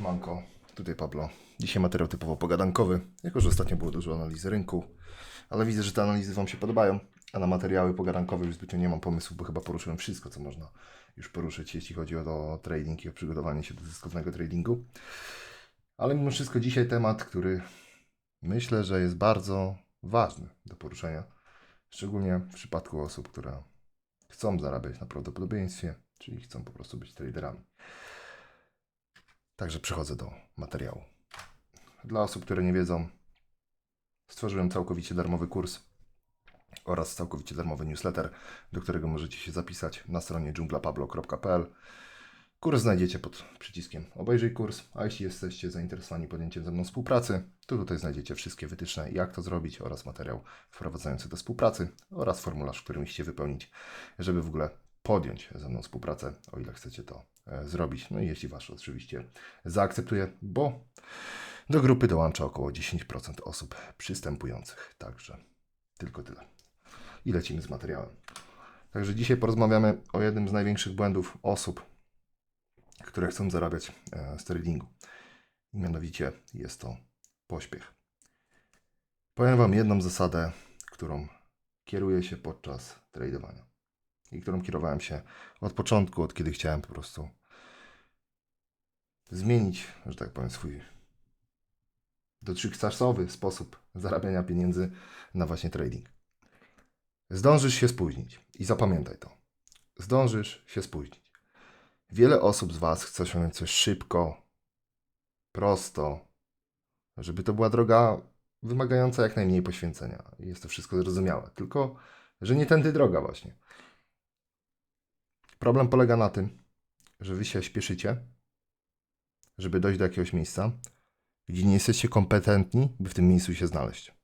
Siemanko, tutaj Pablo. Dzisiaj materiał typowo pogadankowy, jako że ostatnio było dużo analizy rynku, ale widzę, że te analizy Wam się podobają, a na materiały pogadankowe już zbytnio nie mam pomysłu, bo chyba poruszyłem wszystko, co można już poruszyć, jeśli chodzi o to trading i o przygotowanie się do zyskownego tradingu. Ale mimo wszystko dzisiaj temat, który myślę, że jest bardzo ważny do poruszenia, szczególnie w przypadku osób, które chcą zarabiać na prawdopodobieństwie, czyli chcą po prostu być traderami. Także przechodzę do materiału. Dla osób, które nie wiedzą, stworzyłem całkowicie darmowy kurs oraz całkowicie darmowy newsletter, do którego możecie się zapisać na stronie dżunglapablo.pl. Kurs znajdziecie pod przyciskiem obejrzyj kurs, a jeśli jesteście zainteresowani podjęciem ze mną współpracy, to tutaj znajdziecie wszystkie wytyczne, jak to zrobić oraz materiał wprowadzający do współpracy oraz formularz, który musicie wypełnić, żeby w ogóle podjąć ze mną współpracę, o ile chcecie to zrobić. No i jeśli Wasz oczywiście zaakceptuje, bo do grupy dołącza około 10% osób przystępujących. Także tylko tyle. I lecimy z materiałem. Także dzisiaj porozmawiamy o jednym z największych błędów osób, które chcą zarabiać e, z tradingu. Mianowicie jest to pośpiech. Powiem Wam jedną zasadę, którą kieruję się podczas tradowania i którą kierowałem się od początku, od kiedy chciałem po prostu zmienić, że tak powiem, swój dotychczasowy sposób zarabiania pieniędzy na właśnie trading. Zdążysz się spóźnić i zapamiętaj to. Zdążysz się spóźnić. Wiele osób z Was chce osiągnąć coś szybko, prosto, żeby to była droga wymagająca jak najmniej poświęcenia. Jest to wszystko zrozumiałe. Tylko, że nie tędy droga właśnie. Problem polega na tym, że wy się śpieszycie, żeby dojść do jakiegoś miejsca, gdzie nie jesteście kompetentni, by w tym miejscu się znaleźć.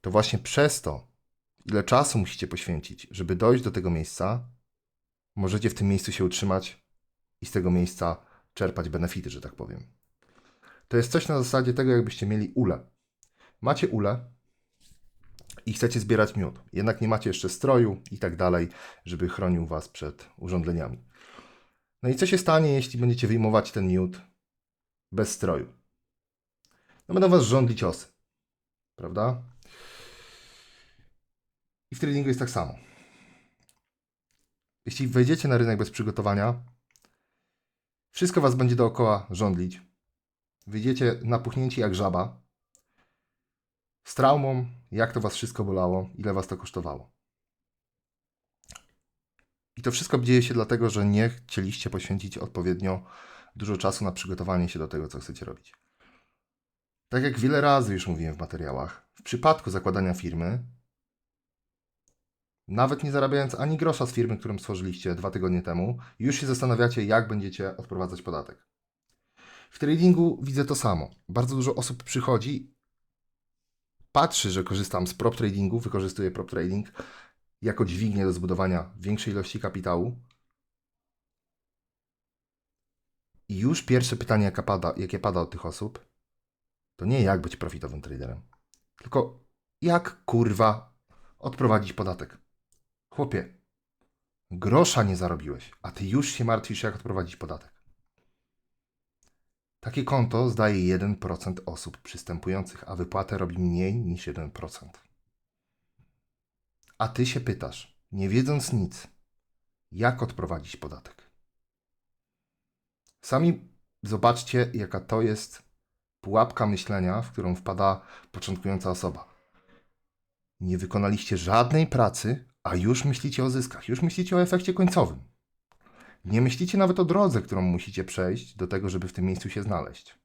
To właśnie przez to, ile czasu musicie poświęcić, żeby dojść do tego miejsca, możecie w tym miejscu się utrzymać i z tego miejsca czerpać benefity, że tak powiem. To jest coś na zasadzie tego, jakbyście mieli ulę. Macie ulę i chcecie zbierać miód, jednak nie macie jeszcze stroju i tak dalej, żeby chronił Was przed urządzeniami. No i co się stanie, jeśli będziecie wyjmować ten miód bez stroju? No będą Was żądli ciosy, prawda? I w tradingu jest tak samo. Jeśli wejdziecie na rynek bez przygotowania, wszystko Was będzie dookoła żądlić. Wyjdziecie napuchnięci jak żaba, z traumą, jak to Was wszystko bolało, ile Was to kosztowało. I to wszystko dzieje się dlatego, że nie chcieliście poświęcić odpowiednio dużo czasu na przygotowanie się do tego, co chcecie robić. Tak jak wiele razy już mówiłem w materiałach, w przypadku zakładania firmy, nawet nie zarabiając ani grosza z firmy, którą stworzyliście dwa tygodnie temu, już się zastanawiacie, jak będziecie odprowadzać podatek. W tradingu widzę to samo. Bardzo dużo osób przychodzi patrzy, że korzystam z prop tradingu, wykorzystuję prop trading jako dźwignię do zbudowania większej ilości kapitału. I już pierwsze pytanie, jakie pada, jakie pada od tych osób, to nie jak być profitowym traderem, tylko jak kurwa odprowadzić podatek. Chłopie, grosza nie zarobiłeś, a ty już się martwisz, jak odprowadzić podatek. Takie konto zdaje 1% osób przystępujących, a wypłatę robi mniej niż 1%. A ty się pytasz, nie wiedząc nic, jak odprowadzić podatek. Sami zobaczcie, jaka to jest pułapka myślenia, w którą wpada początkująca osoba. Nie wykonaliście żadnej pracy, a już myślicie o zyskach, już myślicie o efekcie końcowym. Nie myślicie nawet o drodze, którą musicie przejść do tego, żeby w tym miejscu się znaleźć.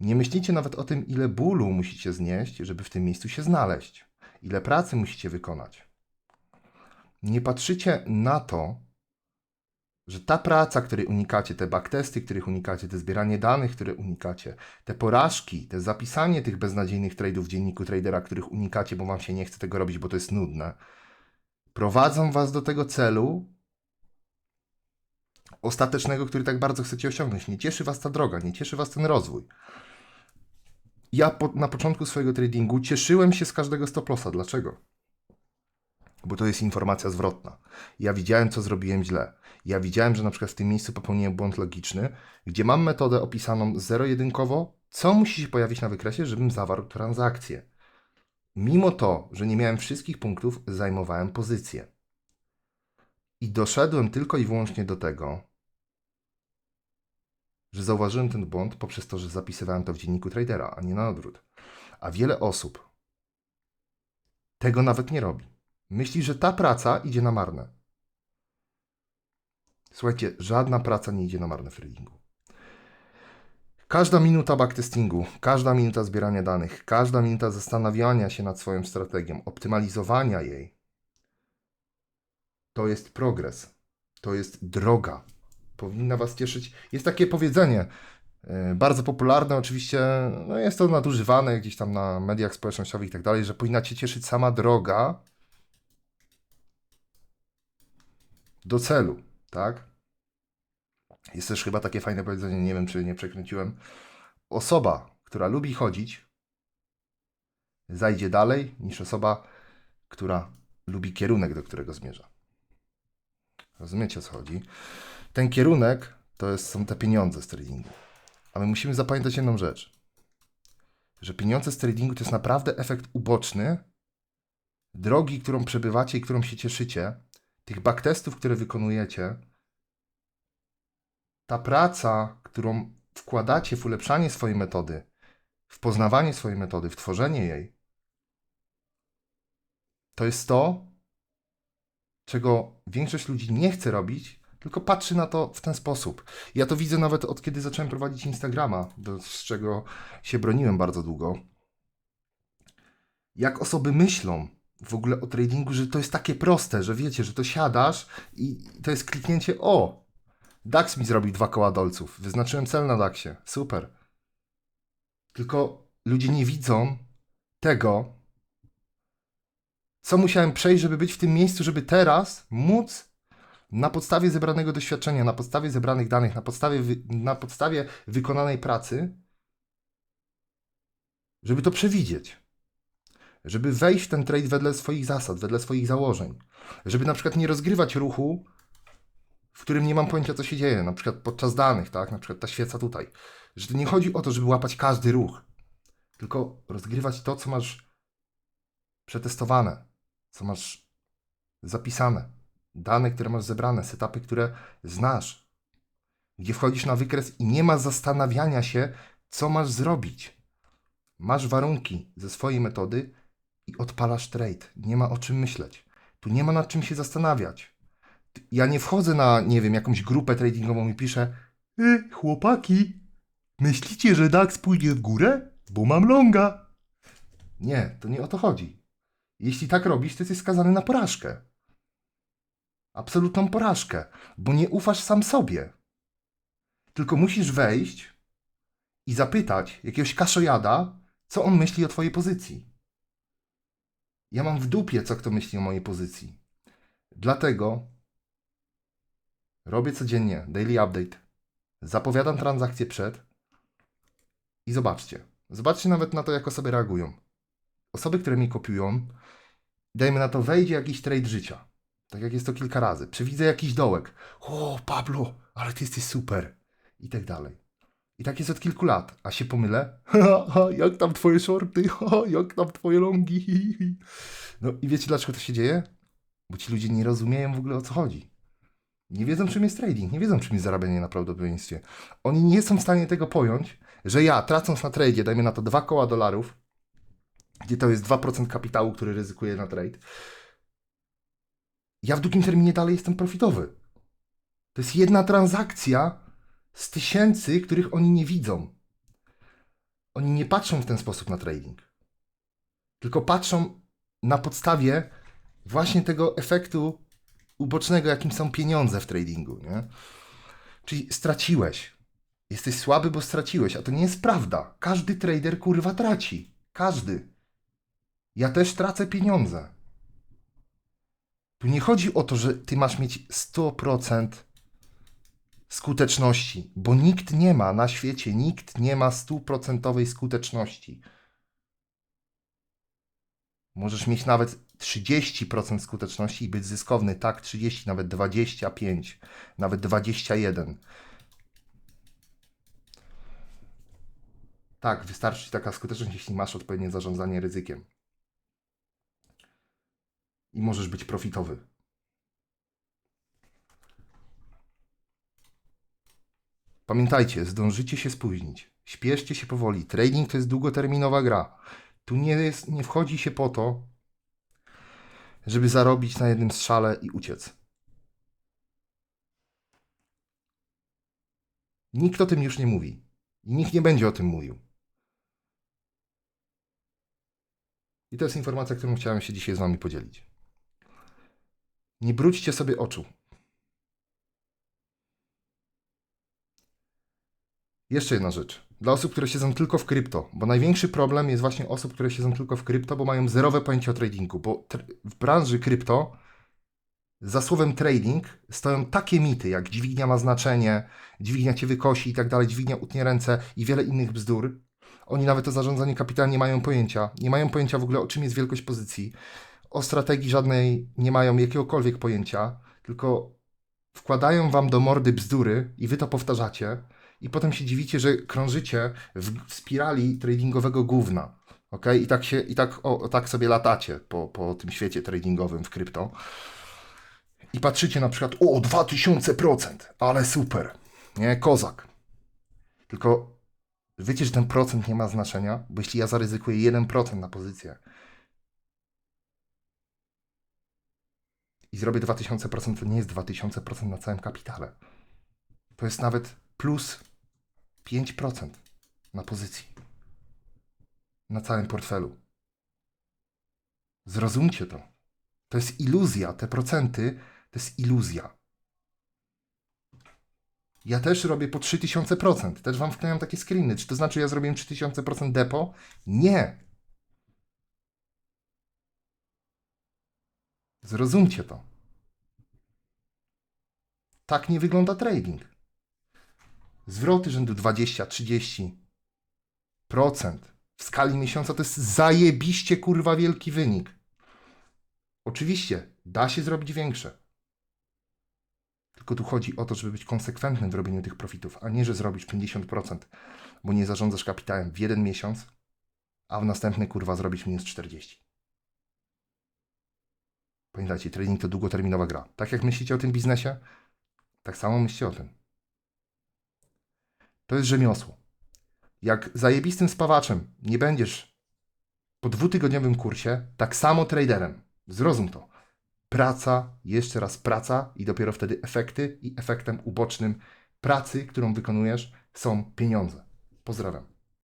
Nie myślicie nawet o tym, ile bólu musicie znieść, żeby w tym miejscu się znaleźć, ile pracy musicie wykonać. Nie patrzycie na to, że ta praca, której unikacie, te backtesty, których unikacie, te zbieranie danych, które unikacie, te porażki, te zapisanie tych beznadziejnych tradeów w dzienniku tradera, których unikacie, bo wam się nie chce tego robić, bo to jest nudne, prowadzą was do tego celu, ostatecznego, który tak bardzo chcecie osiągnąć. Nie cieszy Was ta droga, nie cieszy Was ten rozwój. Ja po, na początku swojego tradingu cieszyłem się z każdego stop lossa. Dlaczego? bo to jest informacja zwrotna. Ja widziałem, co zrobiłem źle. Ja widziałem, że na przykład w tym miejscu popełniłem błąd logiczny, gdzie mam metodę opisaną zero-jedynkowo, co musi się pojawić na wykresie, żebym zawarł transakcję. Mimo to, że nie miałem wszystkich punktów, zajmowałem pozycję. I doszedłem tylko i wyłącznie do tego, że zauważyłem ten błąd poprzez to, że zapisywałem to w dzienniku tradera, a nie na odwrót. A wiele osób tego nawet nie robi. Myśli, że ta praca idzie na marne. Słuchajcie, żadna praca nie idzie na marne w tradingu. Każda minuta backtestingu, każda minuta zbierania danych, każda minuta zastanawiania się nad swoją strategią, optymalizowania jej, to jest progres. To jest droga. Powinna Was cieszyć. Jest takie powiedzenie, yy, bardzo popularne, oczywiście, no jest to nadużywane gdzieś tam na mediach społecznościowych i tak dalej, że powinna Cię cieszyć sama droga do celu, tak? Jest też chyba takie fajne powiedzenie, nie wiem czy nie przekręciłem. Osoba, która lubi chodzić, zajdzie dalej niż osoba, która lubi kierunek, do którego zmierza. Rozumiecie o co chodzi? Ten kierunek to jest, są te pieniądze z tradingu. A my musimy zapamiętać jedną rzecz. Że pieniądze z tradingu to jest naprawdę efekt uboczny drogi, którą przebywacie i którą się cieszycie, tych backtestów, które wykonujecie, ta praca, którą wkładacie w ulepszanie swojej metody, w poznawanie swojej metody, w tworzenie jej, to jest to, czego większość ludzi nie chce robić, tylko patrzy na to w ten sposób. Ja to widzę nawet od kiedy zacząłem prowadzić Instagrama, z czego się broniłem bardzo długo. Jak osoby myślą w ogóle o tradingu, że to jest takie proste, że wiecie, że to siadasz i to jest kliknięcie o, DAX mi zrobił dwa koła dolców. Wyznaczyłem cel na DAXie. Super. Tylko ludzie nie widzą tego, co musiałem przejść, żeby być w tym miejscu, żeby teraz móc na podstawie zebranego doświadczenia, na podstawie zebranych danych, na podstawie, na podstawie wykonanej pracy, żeby to przewidzieć. Żeby wejść w ten trade wedle swoich zasad, wedle swoich założeń. Żeby na przykład nie rozgrywać ruchu, w którym nie mam pojęcia, co się dzieje, na przykład podczas danych, tak? Na przykład ta świeca tutaj. Że to nie chodzi o to, żeby łapać każdy ruch, tylko rozgrywać to, co masz przetestowane, co masz zapisane, dane, które masz zebrane, setupy, które znasz, gdzie wchodzisz na wykres i nie ma zastanawiania się, co masz zrobić. Masz warunki ze swojej metody i odpalasz trade. Nie ma o czym myśleć. Tu nie ma nad czym się zastanawiać ja nie wchodzę na, nie wiem, jakąś grupę tradingową i piszę y, chłopaki, myślicie, że DAX pójdzie w górę? Bo mam longa. Nie, to nie o to chodzi. Jeśli tak robisz, to jesteś skazany na porażkę. Absolutną porażkę, bo nie ufasz sam sobie. Tylko musisz wejść i zapytać jakiegoś kaszojada, co on myśli o twojej pozycji. Ja mam w dupie, co kto myśli o mojej pozycji. Dlatego Robię codziennie daily update. Zapowiadam transakcję przed. I zobaczcie. Zobaczcie nawet na to, jak osoby reagują. Osoby, które mi kopiują, dajmy na to, wejdzie jakiś trade życia. Tak jak jest to kilka razy. Przewidzę jakiś dołek. O, Pablo, ale ty jesteś super. I tak dalej. I tak jest od kilku lat. A się pomylę. jak tam twoje shorty? jak tam twoje longi? no i wiecie dlaczego to się dzieje? Bo ci ludzie nie rozumieją w ogóle o co chodzi. Nie wiedzą, czym jest trading, nie wiedzą, czym jest zarabianie na prawdopodobieństwie. Oni nie są w stanie tego pojąć, że ja, tracąc na trade, dajmy na to dwa koła dolarów, gdzie to jest 2% kapitału, który ryzykuję na trade, ja w długim terminie dalej jestem profitowy. To jest jedna transakcja z tysięcy, których oni nie widzą. Oni nie patrzą w ten sposób na trading. Tylko patrzą na podstawie właśnie tego efektu ubocznego, jakim są pieniądze w tradingu, nie? Czyli straciłeś. Jesteś słaby, bo straciłeś, a to nie jest prawda. Każdy trader kurwa traci. Każdy. Ja też tracę pieniądze. Tu nie chodzi o to, że ty masz mieć 100% skuteczności, bo nikt nie ma na świecie, nikt nie ma stuprocentowej skuteczności. Możesz mieć nawet 30% skuteczności i być zyskowny, tak, 30, nawet 25, nawet 21. Tak, wystarczy taka skuteczność, jeśli masz odpowiednie zarządzanie ryzykiem. I możesz być profitowy. Pamiętajcie, zdążycie się spóźnić. Śpieszcie się powoli. Trading to jest długoterminowa gra. Tu nie, jest, nie wchodzi się po to, żeby zarobić na jednym strzale i uciec. Nikt o tym już nie mówi. I nikt nie będzie o tym mówił. I to jest informacja, którą chciałem się dzisiaj z Wami podzielić. Nie brudźcie sobie oczu. Jeszcze jedna rzecz. Dla osób, które siedzą tylko w krypto, bo największy problem jest właśnie osób, które siedzą tylko w krypto, bo mają zerowe pojęcie o tradingu, bo w branży krypto za słowem trading stoją takie mity, jak dźwignia ma znaczenie, dźwignia cię wykosi i tak dalej, dźwignia utnie ręce i wiele innych bzdur. Oni nawet o zarządzaniu kapitałem nie mają pojęcia. Nie mają pojęcia w ogóle o czym jest wielkość pozycji. O strategii żadnej nie mają jakiegokolwiek pojęcia, tylko wkładają wam do mordy bzdury i wy to powtarzacie i potem się dziwicie, że krążycie w, spirali tradingowego gówna. ok? I tak, się, i tak, o, tak sobie latacie po, po tym świecie tradingowym w krypto. I patrzycie na przykład, o 2000%, ale super, nie, kozak. Tylko wiecie, że ten procent nie ma znaczenia, bo jeśli ja zaryzykuję 1% na pozycję i zrobię 20%, to nie jest 2000% na całym kapitale. To jest nawet plus 5% na pozycji. Na całym portfelu. Zrozumcie to. To jest iluzja. Te procenty to jest iluzja. Ja też robię po 3000%. Też wam wklejam takie screeny. Czy to znaczy, ja zrobiłem 3000% depo? Nie. Zrozumcie to. Tak nie wygląda trading. Zwroty rzędu 20-30% w skali miesiąca to jest zajebiście kurwa wielki wynik. Oczywiście da się zrobić większe. Tylko tu chodzi o to, żeby być konsekwentnym w robieniu tych profitów, a nie, że zrobisz 50%, bo nie zarządzasz kapitałem w jeden miesiąc, a w następny kurwa zrobisz minus 40. Pamiętajcie, trading to długoterminowa gra. Tak jak myślicie o tym biznesie, tak samo myślcie o tym. To jest rzemiosło. Jak zajebistym spawaczem nie będziesz po dwutygodniowym kursie, tak samo traderem. Zrozum to. Praca, jeszcze raz praca i dopiero wtedy efekty i efektem ubocznym pracy, którą wykonujesz, są pieniądze. Pozdrawiam.